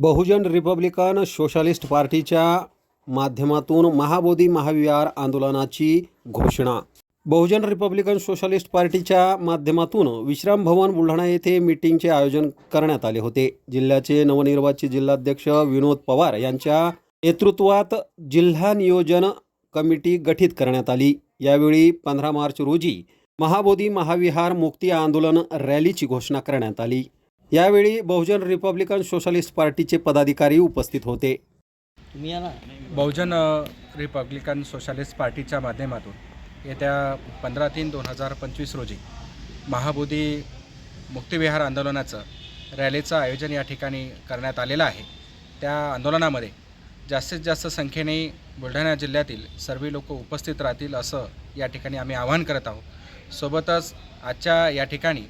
बहुजन Republican socialist पार्टीच्या माध्यमातून महाबोधी महाविहार आंदोलनाची घोषणा. बहुजन रिपब्लिकन सोशालिस्ट पार्टीच्या माध्यमातून विश्राम भवन बुलढाणा येथे मीटिंगचे आयोजन करण्यात आले होते. जिल्ह्याचे नवनिर्वाचित जिल्हाध्यक्ष विनोद पवार यांच्या नेतृत्वात जिल्हा नियोजन कमिटी गठीत करण्यात आली. यावेळी पंधरा मार्च रोजी महाबोधी महाविहार मुक्ती आंदोलन रॅलीची घोषणा करण्यात आली. यावेळी बहुजन रिपब्लिकन सोशलिस्ट पार्टीचे पदाधिकारी उपस्थित होते. तुम्ही या ना. बहुजन रिपब्लिकन सोशलिस्ट पार्टीच्या माध्यमातून येत्या पंधरा तीन दोन हजार पंचवीस रोजी महाबोधी मुक्तिविहार आंदोलनाचं रॅलीचं आयोजन या ठिकाणी करण्यात आलेलं आहे. त्या आंदोलनामध्ये जास्तीत जास्त संख्येने बुलढाणा जिल्ह्यातील सर्व लोक उपस्थित राहतील असं या ठिकाणी आम्ही आवाहन करत आहोत. सोबतच आजच्या या ठिकाणी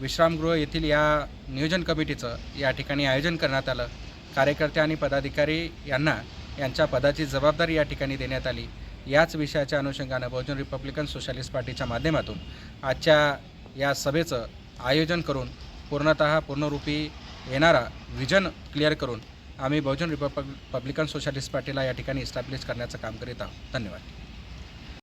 विश्रामगृह येथील या नियोजन कमिटीचं या ठिकाणी आयोजन करण्यात आलं. कार्यकर्ते आणि पदाधिकारी यांना यांच्या पदाची जबाबदारी या ठिकाणी देण्यात आली. याच विषयाच्या अनुषंगानं बहुजन रिपब्लिकन सोशलिस्ट पार्टीच्या माध्यमातून आजच्या या सभेचं आयोजन करून पूर्णतः पूर्णरूपी येणारा विजन क्लिअर करून आम्ही बहुजन रिपब्लिकन पब्लिकन सोशलिस्ट पार्टीला या ठिकाणी इस्टॅब्लिश करण्याचं काम करीत आहोत. धन्यवाद.